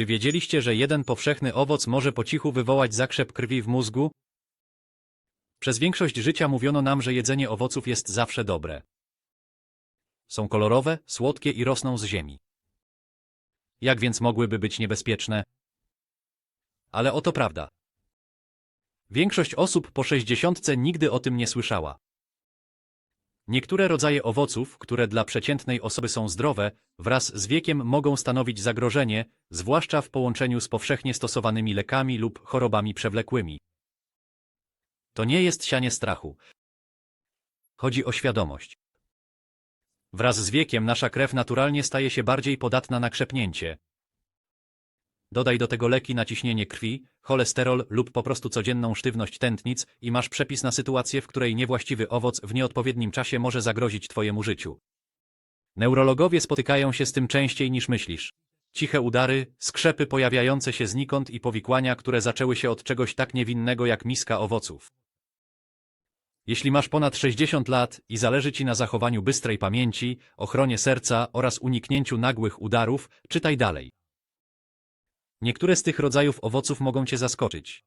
Czy wiedzieliście, że jeden powszechny owoc może po cichu wywołać zakrzep krwi w mózgu? Przez większość życia mówiono nam, że jedzenie owoców jest zawsze dobre. Są kolorowe, słodkie i rosną z ziemi. Jak więc mogłyby być niebezpieczne? Ale oto prawda. Większość osób po sześćdziesiątce nigdy o tym nie słyszała. Niektóre rodzaje owoców, które dla przeciętnej osoby są zdrowe, wraz z wiekiem mogą stanowić zagrożenie, zwłaszcza w połączeniu z powszechnie stosowanymi lekami lub chorobami przewlekłymi. To nie jest sianie strachu. Chodzi o świadomość. Wraz z wiekiem nasza krew naturalnie staje się bardziej podatna na krzepnięcie. Dodaj do tego leki na ciśnienie krwi, cholesterol lub po prostu codzienną sztywność tętnic i masz przepis na sytuację, w której niewłaściwy owoc w nieodpowiednim czasie może zagrozić twojemu życiu. Neurologowie spotykają się z tym częściej niż myślisz. Ciche udary, skrzepy pojawiające się znikąd i powikłania, które zaczęły się od czegoś tak niewinnego jak miska owoców. Jeśli masz ponad 60 lat i zależy ci na zachowaniu bystrej pamięci, ochronie serca oraz uniknięciu nagłych udarów, czytaj dalej. Niektóre z tych rodzajów owoców mogą cię zaskoczyć.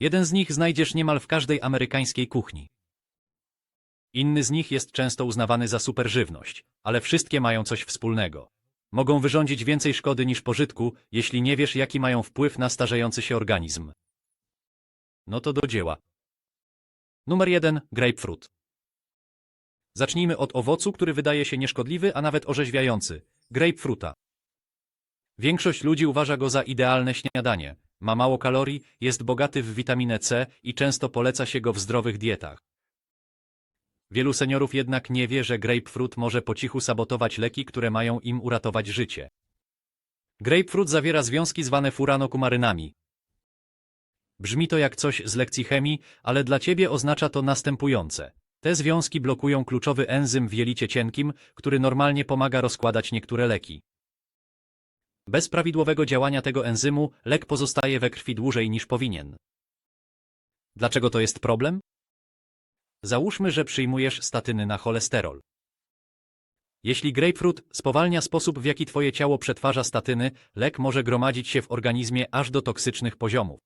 Jeden z nich znajdziesz niemal w każdej amerykańskiej kuchni. Inny z nich jest często uznawany za superżywność, ale wszystkie mają coś wspólnego. Mogą wyrządzić więcej szkody niż pożytku, jeśli nie wiesz, jaki mają wpływ na starzejący się organizm. No to do dzieła. Numer 1. Grapefruit. Zacznijmy od owocu, który wydaje się nieszkodliwy, a nawet orzeźwiający. Grapefruita. Większość ludzi uważa go za idealne śniadanie. Ma mało kalorii, jest bogaty w witaminę C i często poleca się go w zdrowych dietach. Wielu seniorów jednak nie wie, że grapefruit może po cichu sabotować leki, które mają im uratować życie. Grapefruit zawiera związki zwane furanokumarynami. Brzmi to jak coś z lekcji chemii, ale dla ciebie oznacza to następujące. Te związki blokują kluczowy enzym w jelicie cienkim, który normalnie pomaga rozkładać niektóre leki. Bez prawidłowego działania tego enzymu lek pozostaje we krwi dłużej niż powinien. Dlaczego to jest problem? Załóżmy, że przyjmujesz statyny na cholesterol. Jeśli grapefruit spowalnia sposób, w jaki twoje ciało przetwarza statyny, lek może gromadzić się w organizmie aż do toksycznych poziomów.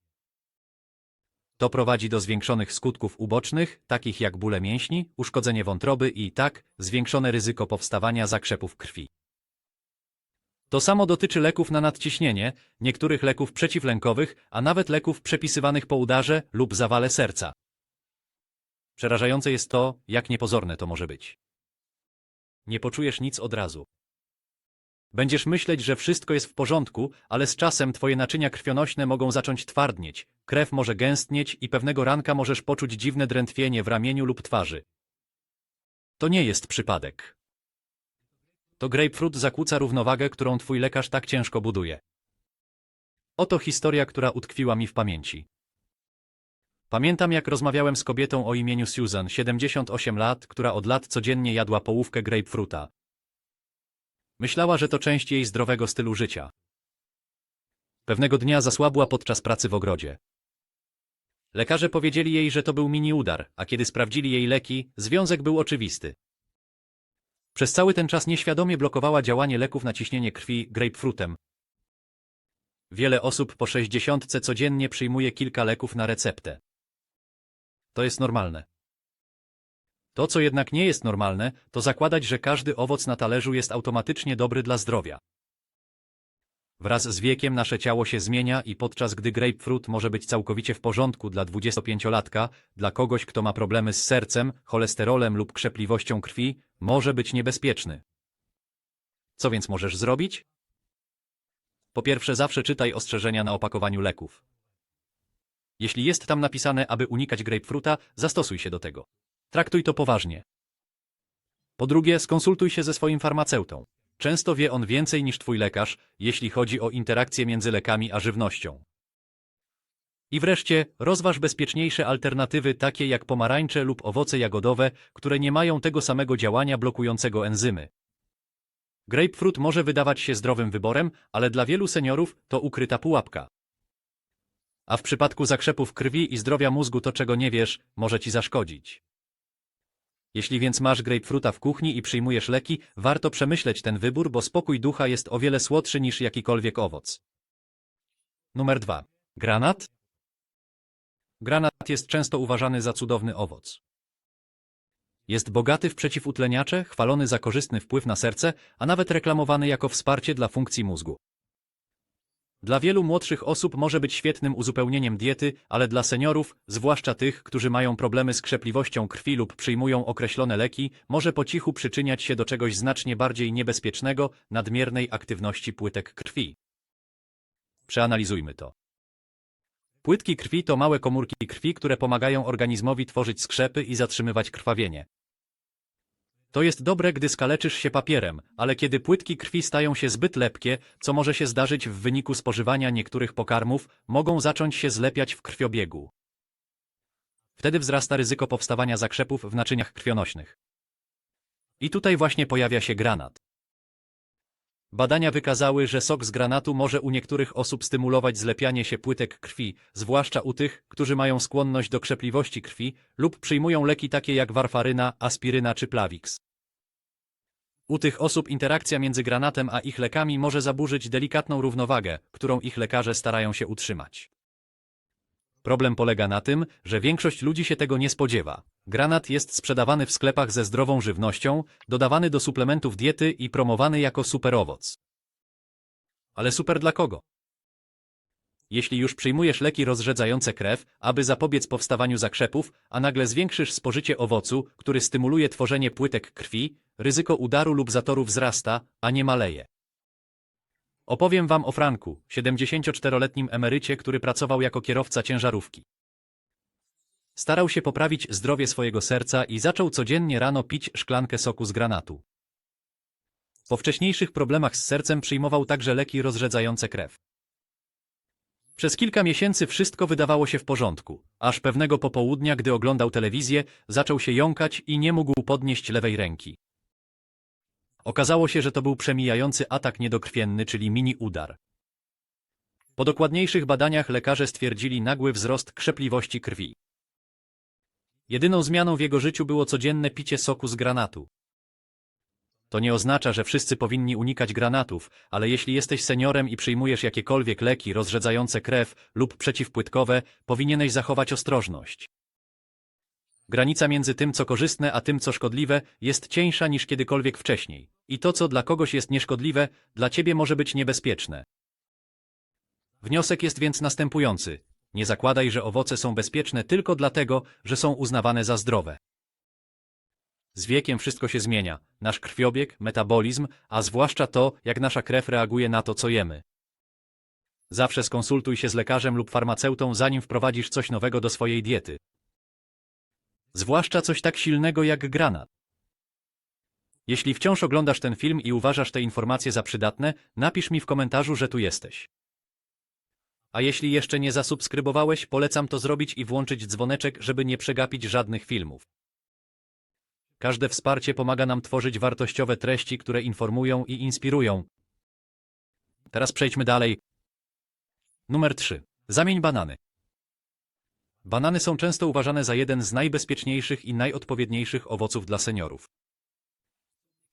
To prowadzi do zwiększonych skutków ubocznych, takich jak bóle mięśni, uszkodzenie wątroby i tak zwiększone ryzyko powstawania zakrzepów krwi. To samo dotyczy leków na nadciśnienie, niektórych leków przeciwlękowych, a nawet leków przepisywanych po udarze lub zawale serca. Przerażające jest to, jak niepozorne to może być. Nie poczujesz nic od razu. Będziesz myśleć, że wszystko jest w porządku, ale z czasem twoje naczynia krwionośne mogą zacząć twardnieć, krew może gęstnieć i pewnego ranka możesz poczuć dziwne drętwienie w ramieniu lub twarzy. To nie jest przypadek. To grapefruit zakłóca równowagę, którą twój lekarz tak ciężko buduje. Oto historia, która utkwiła mi w pamięci. Pamiętam, jak rozmawiałem z kobietą o imieniu Susan, 78 lat, która od lat codziennie jadła połówkę grapefruita. Myślała, że to część jej zdrowego stylu życia. Pewnego dnia zasłabła podczas pracy w ogrodzie. Lekarze powiedzieli jej, że to był mini udar, a kiedy sprawdzili jej leki, związek był oczywisty. Przez cały ten czas nieświadomie blokowała działanie leków na ciśnienie krwi grapefruitem. Wiele osób po sześćdziesiątce codziennie przyjmuje kilka leków na receptę. To jest normalne. To, co jednak nie jest normalne, to zakładać, że każdy owoc na talerzu jest automatycznie dobry dla zdrowia. Wraz z wiekiem nasze ciało się zmienia i podczas gdy grapefruit może być całkowicie w porządku dla 25-latka, dla kogoś, kto ma problemy z sercem, cholesterolem lub krzepliwością krwi, może być niebezpieczny. Co więc możesz zrobić? Po pierwsze, zawsze czytaj ostrzeżenia na opakowaniu leków. Jeśli jest tam napisane, aby unikać grapefruita, zastosuj się do tego. Traktuj to poważnie. Po drugie, skonsultuj się ze swoim farmaceutą. Często wie on więcej niż twój lekarz, jeśli chodzi o interakcje między lekami a żywnością. I wreszcie, rozważ bezpieczniejsze alternatywy takie jak pomarańcze lub owoce jagodowe, które nie mają tego samego działania blokującego enzymy. Grapefruit może wydawać się zdrowym wyborem, ale dla wielu seniorów to ukryta pułapka. A w przypadku zakrzepów krwi i zdrowia mózgu to czego nie wiesz, może ci zaszkodzić. Jeśli więc masz grapefruta w kuchni i przyjmujesz leki, warto przemyśleć ten wybór, bo spokój ducha jest o wiele słodszy niż jakikolwiek owoc. Numer 2. Granat? Granat jest często uważany za cudowny owoc. Jest bogaty w przeciwutleniacze, chwalony za korzystny wpływ na serce, a nawet reklamowany jako wsparcie dla funkcji mózgu. Dla wielu młodszych osób może być świetnym uzupełnieniem diety, ale dla seniorów, zwłaszcza tych, którzy mają problemy z krzepliwością krwi lub przyjmują określone leki, może po cichu przyczyniać się do czegoś znacznie bardziej niebezpiecznego nadmiernej aktywności płytek krwi. Przeanalizujmy to. Płytki krwi to małe komórki krwi, które pomagają organizmowi tworzyć skrzepy i zatrzymywać krwawienie. To jest dobre, gdy skaleczysz się papierem, ale kiedy płytki krwi stają się zbyt lepkie, co może się zdarzyć w wyniku spożywania niektórych pokarmów, mogą zacząć się zlepiać w krwiobiegu. Wtedy wzrasta ryzyko powstawania zakrzepów w naczyniach krwionośnych. I tutaj właśnie pojawia się granat. Badania wykazały, że sok z granatu może u niektórych osób stymulować zlepianie się płytek krwi, zwłaszcza u tych, którzy mają skłonność do krzepliwości krwi lub przyjmują leki takie jak warfaryna, aspiryna czy Plavix. U tych osób interakcja między granatem a ich lekami może zaburzyć delikatną równowagę, którą ich lekarze starają się utrzymać. Problem polega na tym, że większość ludzi się tego nie spodziewa. Granat jest sprzedawany w sklepach ze zdrową żywnością, dodawany do suplementów diety i promowany jako superowoc. Ale super dla kogo? Jeśli już przyjmujesz leki rozrzedzające krew, aby zapobiec powstawaniu zakrzepów, a nagle zwiększysz spożycie owocu, który stymuluje tworzenie płytek krwi, ryzyko udaru lub zatoru wzrasta, a nie maleje. Opowiem wam o Franku, 74-letnim emerycie, który pracował jako kierowca ciężarówki. Starał się poprawić zdrowie swojego serca i zaczął codziennie rano pić szklankę soku z granatu. Po wcześniejszych problemach z sercem przyjmował także leki rozrzedzające krew. Przez kilka miesięcy wszystko wydawało się w porządku, aż pewnego popołudnia, gdy oglądał telewizję, zaczął się jąkać i nie mógł podnieść lewej ręki. Okazało się, że to był przemijający atak niedokrwienny, czyli mini udar. Po dokładniejszych badaniach lekarze stwierdzili nagły wzrost krzepliwości krwi. Jedyną zmianą w jego życiu było codzienne picie soku z granatu. To nie oznacza, że wszyscy powinni unikać granatów, ale jeśli jesteś seniorem i przyjmujesz jakiekolwiek leki rozrzedzające krew lub przeciwpłytkowe, powinieneś zachować ostrożność. Granica między tym, co korzystne, a tym, co szkodliwe, jest cieńsza niż kiedykolwiek wcześniej. I to, co dla kogoś jest nieszkodliwe, dla ciebie może być niebezpieczne. Wniosek jest więc następujący. Nie zakładaj, że owoce są bezpieczne tylko dlatego, że są uznawane za zdrowe. Z wiekiem wszystko się zmienia. Nasz krwiobieg, metabolizm, a zwłaszcza to, jak nasza krew reaguje na to, co jemy. Zawsze skonsultuj się z lekarzem lub farmaceutą, zanim wprowadzisz coś nowego do swojej diety. Zwłaszcza coś tak silnego jak granat. Jeśli wciąż oglądasz ten film i uważasz te informacje za przydatne, napisz mi w komentarzu, że tu jesteś. A jeśli jeszcze nie zasubskrybowałeś, polecam to zrobić i włączyć dzwoneczek, żeby nie przegapić żadnych filmów. Każde wsparcie pomaga nam tworzyć wartościowe treści, które informują i inspirują. Teraz przejdźmy dalej. Numer 3. Zamień banany. Banany są często uważane za jeden z najbezpieczniejszych i najodpowiedniejszych owoców dla seniorów.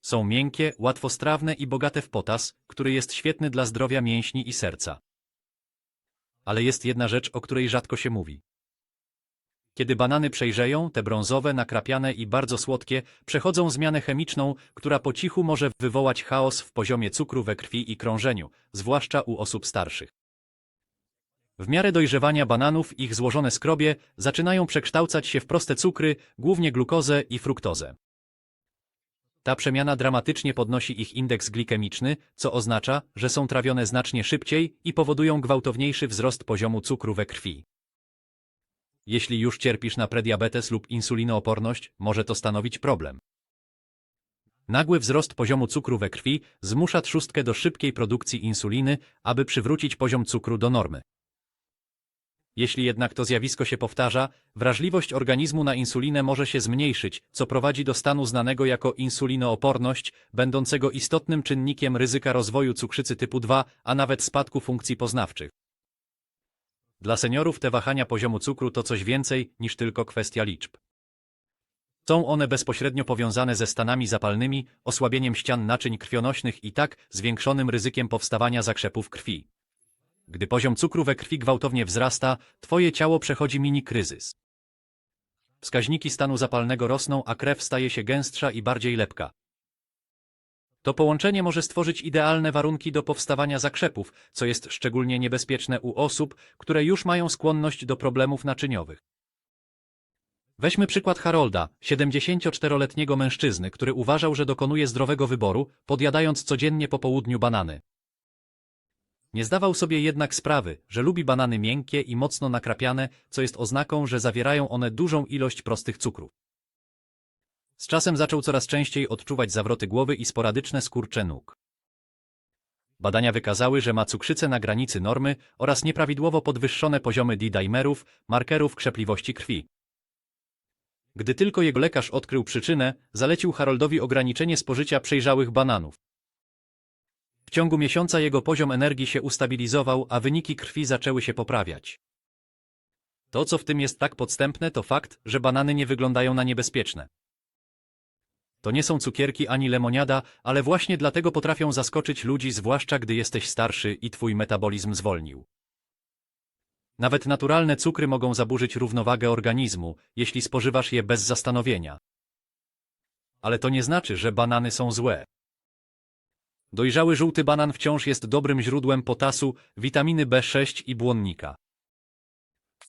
Są miękkie, łatwostrawne i bogate w potas, który jest świetny dla zdrowia mięśni i serca. Ale jest jedna rzecz, o której rzadko się mówi. Kiedy banany przejrzeją, te brązowe, nakrapiane i bardzo słodkie, przechodzą zmianę chemiczną, która po cichu może wywołać chaos w poziomie cukru we krwi i krążeniu, zwłaszcza u osób starszych. W miarę dojrzewania bananów ich złożone skrobie zaczynają przekształcać się w proste cukry, głównie glukozę i fruktozę. Ta przemiana dramatycznie podnosi ich indeks glikemiczny, co oznacza, że są trawione znacznie szybciej i powodują gwałtowniejszy wzrost poziomu cukru we krwi. Jeśli już cierpisz na prediabetes lub insulinooporność, może to stanowić problem. Nagły wzrost poziomu cukru we krwi zmusza trzustkę do szybkiej produkcji insuliny, aby przywrócić poziom cukru do normy. Jeśli jednak to zjawisko się powtarza, wrażliwość organizmu na insulinę może się zmniejszyć, co prowadzi do stanu znanego jako insulinooporność, będącego istotnym czynnikiem ryzyka rozwoju cukrzycy typu 2, a nawet spadku funkcji poznawczych. Dla seniorów te wahania poziomu cukru to coś więcej niż tylko kwestia liczb. Są one bezpośrednio powiązane ze stanami zapalnymi, osłabieniem ścian naczyń krwionośnych i tak zwiększonym ryzykiem powstawania zakrzepów krwi. Gdy poziom cukru we krwi gwałtownie wzrasta, twoje ciało przechodzi mini kryzys. Wskaźniki stanu zapalnego rosną, a krew staje się gęstsza i bardziej lepka. To połączenie może stworzyć idealne warunki do powstawania zakrzepów, co jest szczególnie niebezpieczne u osób, które już mają skłonność do problemów naczyniowych. Weźmy przykład Harolda, 74-letniego mężczyzny, który uważał, że dokonuje zdrowego wyboru, podjadając codziennie po południu banany. Nie zdawał sobie jednak sprawy, że lubi banany miękkie i mocno nakrapiane, co jest oznaką, że zawierają one dużą ilość prostych cukrów. Z czasem zaczął coraz częściej odczuwać zawroty głowy i sporadyczne skurcze nóg. Badania wykazały, że ma cukrzycę na granicy normy oraz nieprawidłowo podwyższone poziomy D-dimerów, markerów krzepliwości krwi. Gdy tylko jego lekarz odkrył przyczynę, zalecił Haroldowi ograniczenie spożycia przejrzałych bananów. W ciągu miesiąca jego poziom energii się ustabilizował, a wyniki krwi zaczęły się poprawiać. To, co w tym jest tak podstępne, to fakt, że banany nie wyglądają na niebezpieczne. To nie są cukierki ani lemoniada, ale właśnie dlatego potrafią zaskoczyć ludzi, zwłaszcza gdy jesteś starszy i twój metabolizm zwolnił. Nawet naturalne cukry mogą zaburzyć równowagę organizmu, jeśli spożywasz je bez zastanowienia. Ale to nie znaczy, że banany są złe. Dojrzały żółty banan wciąż jest dobrym źródłem potasu, witaminy B6 i błonnika.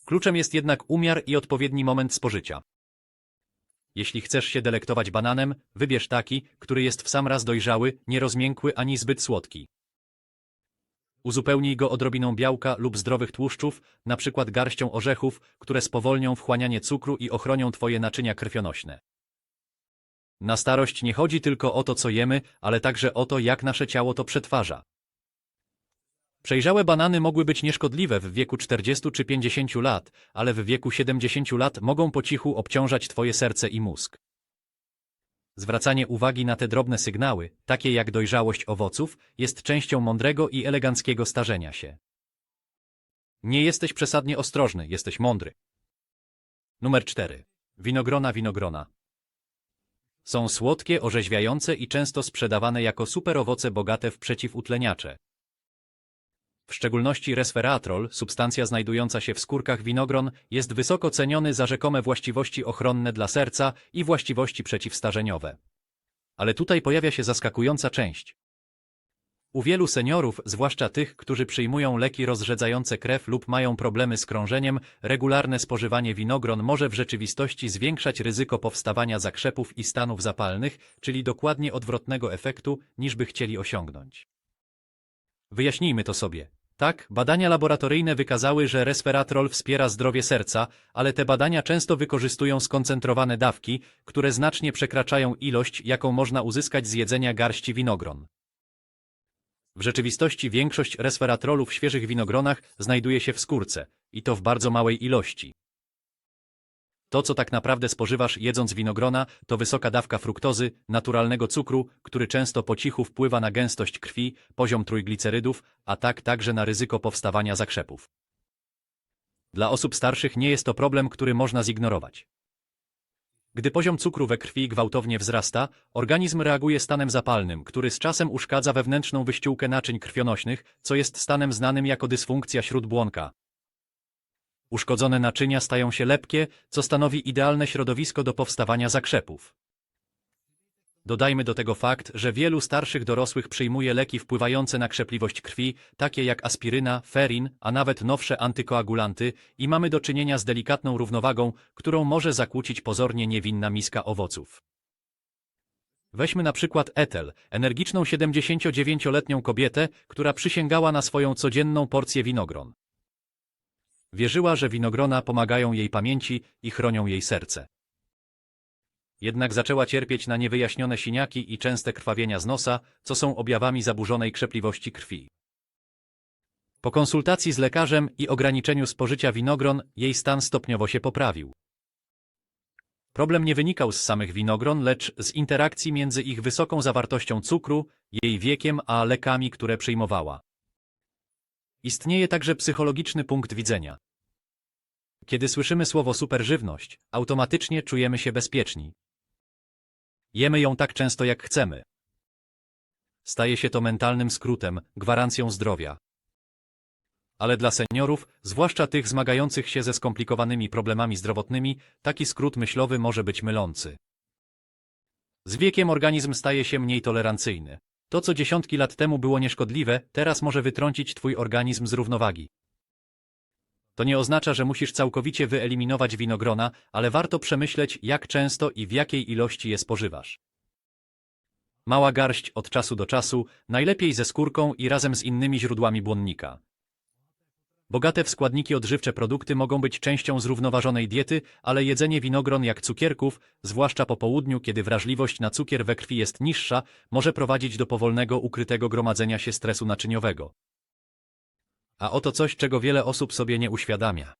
Kluczem jest jednak umiar i odpowiedni moment spożycia. Jeśli chcesz się delektować bananem, wybierz taki, który jest w sam raz dojrzały, nierozmiękły ani zbyt słodki. Uzupełnij go odrobiną białka lub zdrowych tłuszczów, np. garścią orzechów, które spowolnią wchłanianie cukru i ochronią twoje naczynia krwionośne. Na starość nie chodzi tylko o to, co jemy, ale także o to, jak nasze ciało to przetwarza. Przejrzałe banany mogły być nieszkodliwe w wieku 40 czy 50 lat, ale w wieku 70 lat mogą po cichu obciążać twoje serce i mózg. Zwracanie uwagi na te drobne sygnały, takie jak dojrzałość owoców, jest częścią mądrego i eleganckiego starzenia się. Nie jesteś przesadnie ostrożny, jesteś mądry. Numer 4. Winogrona winogrona. Są słodkie, orzeźwiające i często sprzedawane jako superowoce bogate w przeciwutleniacze. W szczególności resveratrol, substancja znajdująca się w skórkach winogron, jest wysoko ceniony za rzekome właściwości ochronne dla serca i właściwości przeciwstarzeniowe. Ale tutaj pojawia się zaskakująca część. U wielu seniorów, zwłaszcza tych, którzy przyjmują leki rozrzedzające krew lub mają problemy z krążeniem, regularne spożywanie winogron może w rzeczywistości zwiększać ryzyko powstawania zakrzepów i stanów zapalnych, czyli dokładnie odwrotnego efektu, niż by chcieli osiągnąć. Wyjaśnijmy to sobie. Tak, badania laboratoryjne wykazały, że resveratrol wspiera zdrowie serca, ale te badania często wykorzystują skoncentrowane dawki, które znacznie przekraczają ilość, jaką można uzyskać z jedzenia garści winogron. W rzeczywistości większość resveratrolu w świeżych winogronach znajduje się w skórce, i to w bardzo małej ilości. To, co tak naprawdę spożywasz jedząc winogrona, to wysoka dawka fruktozy, naturalnego cukru, który często po cichu wpływa na gęstość krwi, poziom trójglicerydów, a tak także na ryzyko powstawania zakrzepów. Dla osób starszych nie jest to problem, który można zignorować. Gdy poziom cukru we krwi gwałtownie wzrasta, organizm reaguje stanem zapalnym, który z czasem uszkadza wewnętrzną wyściółkę naczyń krwionośnych, co jest stanem znanym jako dysfunkcja śródbłonka. Uszkodzone naczynia stają się lepkie, co stanowi idealne środowisko do powstawania zakrzepów. Dodajmy do tego fakt, że wielu starszych dorosłych przyjmuje leki wpływające na krzepliwość krwi, takie jak aspiryna, ferin, a nawet nowsze antykoagulanty i mamy do czynienia z delikatną równowagą, którą może zakłócić pozornie niewinna miska owoców. Weźmy na przykład Ethel, energiczną 79-letnią kobietę, która przysięgała na swoją codzienną porcję winogron. Wierzyła, że winogrona pomagają jej pamięci i chronią jej serce. Jednak zaczęła cierpieć na niewyjaśnione siniaki i częste krwawienia z nosa, co są objawami zaburzonej krzepliwości krwi. Po konsultacji z lekarzem i ograniczeniu spożycia winogron, jej stan stopniowo się poprawił. Problem nie wynikał z samych winogron, lecz z interakcji między ich wysoką zawartością cukru, jej wiekiem a lekami, które przyjmowała. Istnieje także psychologiczny punkt widzenia. Kiedy słyszymy słowo superżywność, automatycznie czujemy się bezpieczni. Jemy ją tak często jak chcemy. Staje się to mentalnym skrótem, gwarancją zdrowia. Ale dla seniorów, zwłaszcza tych zmagających się ze skomplikowanymi problemami zdrowotnymi, taki skrót myślowy może być mylący. Z wiekiem organizm staje się mniej tolerancyjny. To, co dziesiątki lat temu było nieszkodliwe, teraz może wytrącić twój organizm z równowagi. To nie oznacza, że musisz całkowicie wyeliminować winogrona, ale warto przemyśleć, jak często i w jakiej ilości je spożywasz. Mała garść od czasu do czasu, najlepiej ze skórką i razem z innymi źródłami błonnika. Bogate w składniki odżywcze produkty mogą być częścią zrównoważonej diety, ale jedzenie winogron jak cukierków, zwłaszcza po południu, kiedy wrażliwość na cukier we krwi jest niższa, może prowadzić do powolnego, ukrytego gromadzenia się stresu naczyniowego. A oto coś, czego wiele osób sobie nie uświadamia.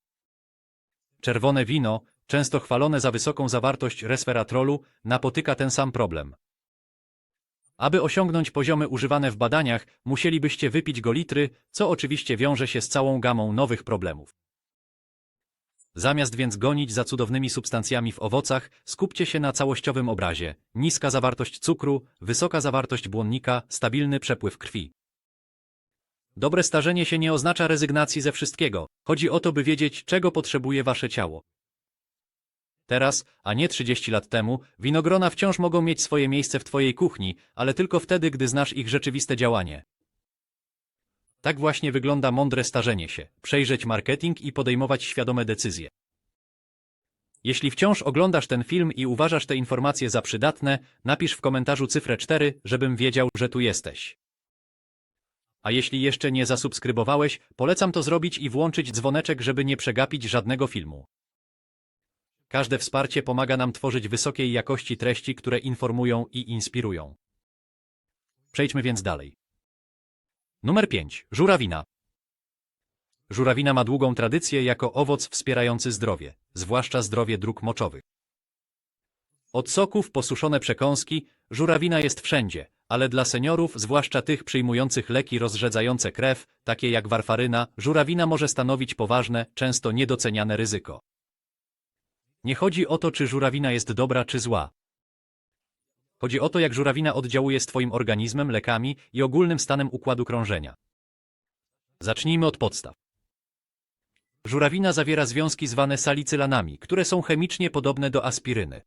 Czerwone wino, często chwalone za wysoką zawartość resveratrolu, napotyka ten sam problem. Aby osiągnąć poziomy używane w badaniach, musielibyście wypić go litry, co oczywiście wiąże się z całą gamą nowych problemów. Zamiast więc gonić za cudownymi substancjami w owocach, skupcie się na całościowym obrazie. Niska zawartość cukru, wysoka zawartość błonnika, stabilny przepływ krwi. Dobre starzenie się nie oznacza rezygnacji ze wszystkiego. Chodzi o to, by wiedzieć, czego potrzebuje wasze ciało. Teraz, a nie 30 lat temu, winogrona wciąż mogą mieć swoje miejsce w twojej kuchni, ale tylko wtedy, gdy znasz ich rzeczywiste działanie. Tak właśnie wygląda mądre starzenie się, przejrzeć marketing i podejmować świadome decyzje. Jeśli wciąż oglądasz ten film i uważasz te informacje za przydatne, napisz w komentarzu cyfrę 4, żebym wiedział, że tu jesteś. A jeśli jeszcze nie zasubskrybowałeś, polecam to zrobić i włączyć dzwoneczek, żeby nie przegapić żadnego filmu. Każde wsparcie pomaga nam tworzyć wysokiej jakości treści, które informują i inspirują. Przejdźmy więc dalej. Numer 5. Żurawina. Żurawina ma długą tradycję jako owoc wspierający zdrowie, zwłaszcza zdrowie dróg moczowych. Od soków posuszone przekąski, żurawina jest wszędzie, ale dla seniorów, zwłaszcza tych przyjmujących leki rozrzedzające krew, takie jak warfaryna, żurawina może stanowić poważne, często niedoceniane ryzyko. Nie chodzi o to, czy żurawina jest dobra czy zła. Chodzi o to, jak żurawina oddziałuje z Twoim organizmem, lekami i ogólnym stanem układu krążenia. Zacznijmy od podstaw. Żurawina zawiera związki zwane salicylanami, które są chemicznie podobne do aspiryny.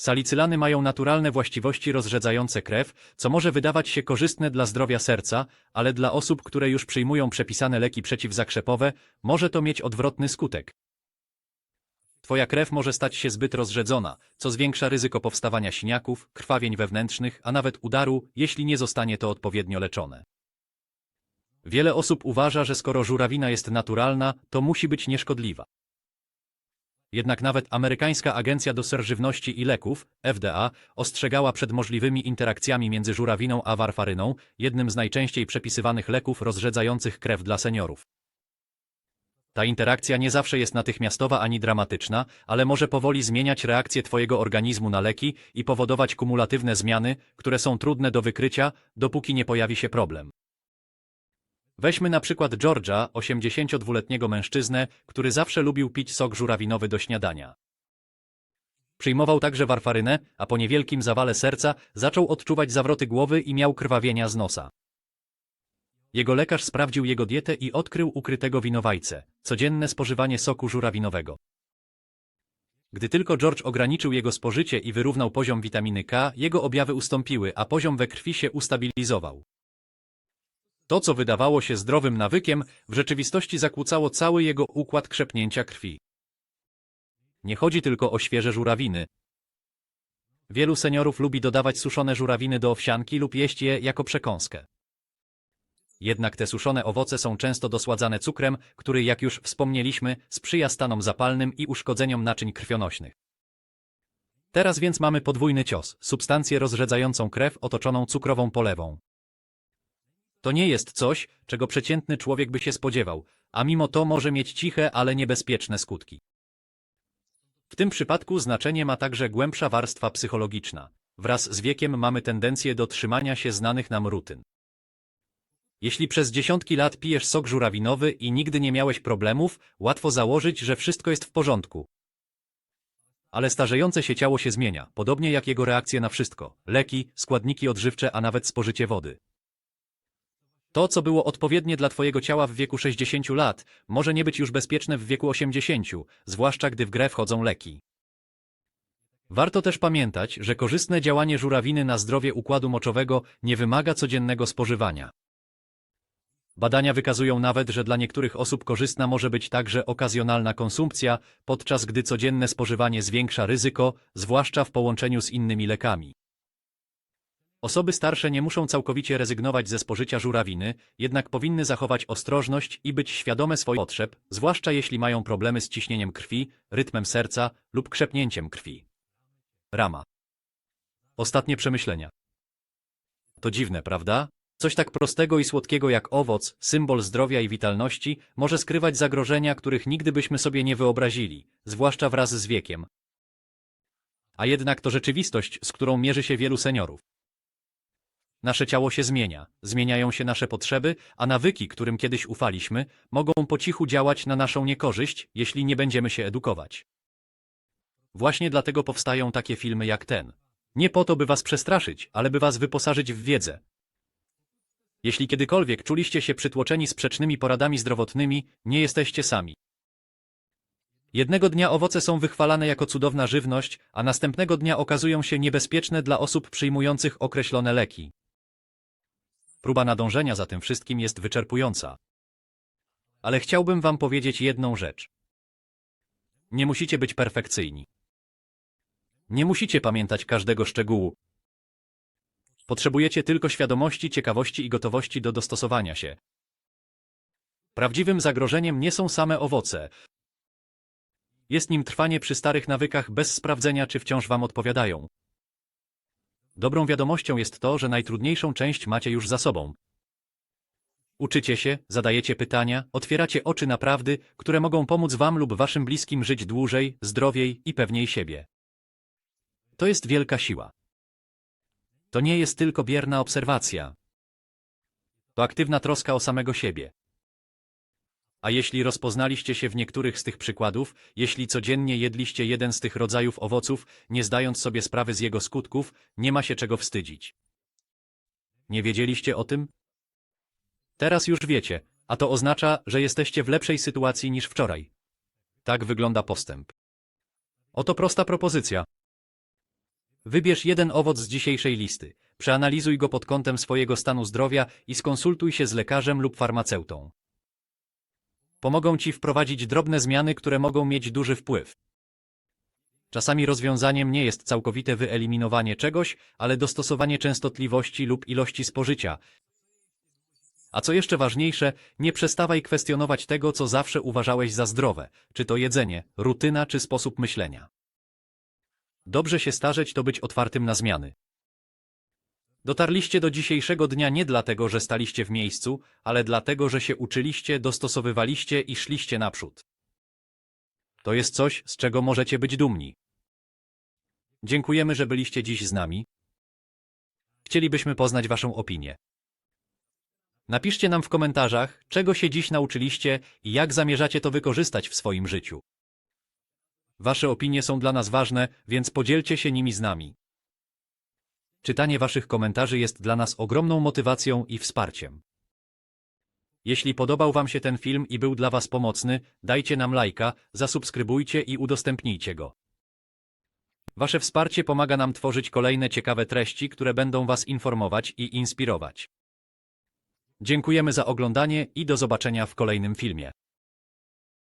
Salicylany mają naturalne właściwości rozrzedzające krew, co może wydawać się korzystne dla zdrowia serca, ale dla osób, które już przyjmują przepisane leki przeciwzakrzepowe, może to mieć odwrotny skutek. Twoja krew może stać się zbyt rozrzedzona, co zwiększa ryzyko powstawania siniaków, krwawień wewnętrznych, a nawet udaru, jeśli nie zostanie to odpowiednio leczone. Wiele osób uważa, że skoro żurawina jest naturalna, to musi być nieszkodliwa. Jednak nawet amerykańska Agencja do Żywności i Leków, FDA, ostrzegała przed możliwymi interakcjami między żurawiną a warfaryną, jednym z najczęściej przepisywanych leków rozrzedzających krew dla seniorów. Ta interakcja nie zawsze jest natychmiastowa ani dramatyczna, ale może powoli zmieniać reakcję Twojego organizmu na leki i powodować kumulatywne zmiany, które są trudne do wykrycia, dopóki nie pojawi się problem. Weźmy na przykład George'a, 82-letniego mężczyznę, który zawsze lubił pić sok żurawinowy do śniadania. Przyjmował także warfarynę, a po niewielkim zawale serca zaczął odczuwać zawroty głowy i miał krwawienia z nosa. Jego lekarz sprawdził jego dietę i odkrył ukrytego winowajcę, codzienne spożywanie soku żurawinowego. Gdy tylko George ograniczył jego spożycie i wyrównał poziom witaminy K, jego objawy ustąpiły, a poziom we krwi się ustabilizował. To, co wydawało się zdrowym nawykiem, w rzeczywistości zakłócało cały jego układ krzepnięcia krwi. Nie chodzi tylko o świeże żurawiny. Wielu seniorów lubi dodawać suszone żurawiny do owsianki lub jeść je jako przekąskę. Jednak te suszone owoce są często dosładzane cukrem, który, jak już wspomnieliśmy, sprzyja stanom zapalnym i uszkodzeniom naczyń krwionośnych. Teraz więc mamy podwójny cios, substancję rozrzedzającą krew otoczoną cukrową polewą. To nie jest coś, czego przeciętny człowiek by się spodziewał, a mimo to może mieć ciche, ale niebezpieczne skutki. W tym przypadku znaczenie ma także głębsza warstwa psychologiczna. Wraz z wiekiem mamy tendencję do trzymania się znanych nam rutyn. Jeśli przez dziesiątki lat pijesz sok żurawinowy i nigdy nie miałeś problemów, łatwo założyć, że wszystko jest w porządku. Ale starzejące się ciało się zmienia, podobnie jak jego reakcje na wszystko. Leki, składniki odżywcze, a nawet spożycie wody. To, co było odpowiednie dla twojego ciała w wieku 60 lat, może nie być już bezpieczne w wieku 80, zwłaszcza gdy w grę wchodzą leki. Warto też pamiętać, że korzystne działanie żurawiny na zdrowie układu moczowego nie wymaga codziennego spożywania. Badania wykazują nawet, że dla niektórych osób korzystna może być także okazjonalna konsumpcja, podczas gdy codzienne spożywanie zwiększa ryzyko, zwłaszcza w połączeniu z innymi lekami. Osoby starsze nie muszą całkowicie rezygnować ze spożycia żurawiny, jednak powinny zachować ostrożność i być świadome swoich potrzeb, zwłaszcza jeśli mają problemy z ciśnieniem krwi, rytmem serca lub krzepnięciem krwi. Rama. Ostatnie przemyślenia. To dziwne, prawda? Coś tak prostego i słodkiego jak owoc, symbol zdrowia i witalności, może skrywać zagrożenia, których nigdy byśmy sobie nie wyobrazili, zwłaszcza wraz z wiekiem. A jednak to rzeczywistość, z którą mierzy się wielu seniorów. Nasze ciało się zmienia, zmieniają się nasze potrzeby, a nawyki, którym kiedyś ufaliśmy, mogą po cichu działać na naszą niekorzyść, jeśli nie będziemy się edukować. Właśnie dlatego powstają takie filmy jak ten. Nie po to, by was przestraszyć, ale by was wyposażyć w wiedzę. Jeśli kiedykolwiek czuliście się przytłoczeni sprzecznymi poradami zdrowotnymi, nie jesteście sami. Jednego dnia owoce są wychwalane jako cudowna żywność, a następnego dnia okazują się niebezpieczne dla osób przyjmujących określone leki. Próba nadążenia za tym wszystkim jest wyczerpująca. Ale chciałbym wam powiedzieć jedną rzecz. Nie musicie być perfekcyjni. Nie musicie pamiętać każdego szczegółu. Potrzebujecie tylko świadomości, ciekawości i gotowości do dostosowania się. Prawdziwym zagrożeniem nie są same owoce. Jest nim trwanie przy starych nawykach bez sprawdzenia, czy wciąż wam odpowiadają. Dobrą wiadomością jest to, że najtrudniejszą część macie już za sobą. Uczycie się, zadajecie pytania, otwieracie oczy na prawdy, które mogą pomóc wam lub waszym bliskim żyć dłużej, zdrowiej i pewniej siebie. To jest wielka siła. To nie jest tylko bierna obserwacja. To aktywna troska o samego siebie. A jeśli rozpoznaliście się w niektórych z tych przykładów, jeśli codziennie jedliście jeden z tych rodzajów owoców, nie zdając sobie sprawy z jego skutków, nie ma się czego wstydzić. Nie wiedzieliście o tym? Teraz już wiecie, a to oznacza, że jesteście w lepszej sytuacji niż wczoraj. Tak wygląda postęp. Oto prosta propozycja. Wybierz jeden owoc z dzisiejszej listy, przeanalizuj go pod kątem swojego stanu zdrowia i skonsultuj się z lekarzem lub farmaceutą. Pomogą ci wprowadzić drobne zmiany, które mogą mieć duży wpływ. Czasami rozwiązaniem nie jest całkowite wyeliminowanie czegoś, ale dostosowanie częstotliwości lub ilości spożycia. A co jeszcze ważniejsze, nie przestawaj kwestionować tego, co zawsze uważałeś za zdrowe, czy to jedzenie, rutyna czy sposób myślenia. Dobrze się starzeć to być otwartym na zmiany. Dotarliście do dzisiejszego dnia nie dlatego, że staliście w miejscu, ale dlatego, że się uczyliście, dostosowywaliście i szliście naprzód. To jest coś, z czego możecie być dumni. Dziękujemy, że byliście dziś z nami. Chcielibyśmy poznać Waszą opinię. Napiszcie nam w komentarzach, czego się dziś nauczyliście i jak zamierzacie to wykorzystać w swoim życiu. Wasze opinie są dla nas ważne, więc podzielcie się nimi z nami. Czytanie Waszych komentarzy jest dla nas ogromną motywacją i wsparciem. Jeśli podobał Wam się ten film i był dla Was pomocny, dajcie nam lajka, zasubskrybujcie i udostępnijcie go. Wasze wsparcie pomaga nam tworzyć kolejne ciekawe treści, które będą Was informować i inspirować. Dziękujemy za oglądanie i do zobaczenia w kolejnym filmie.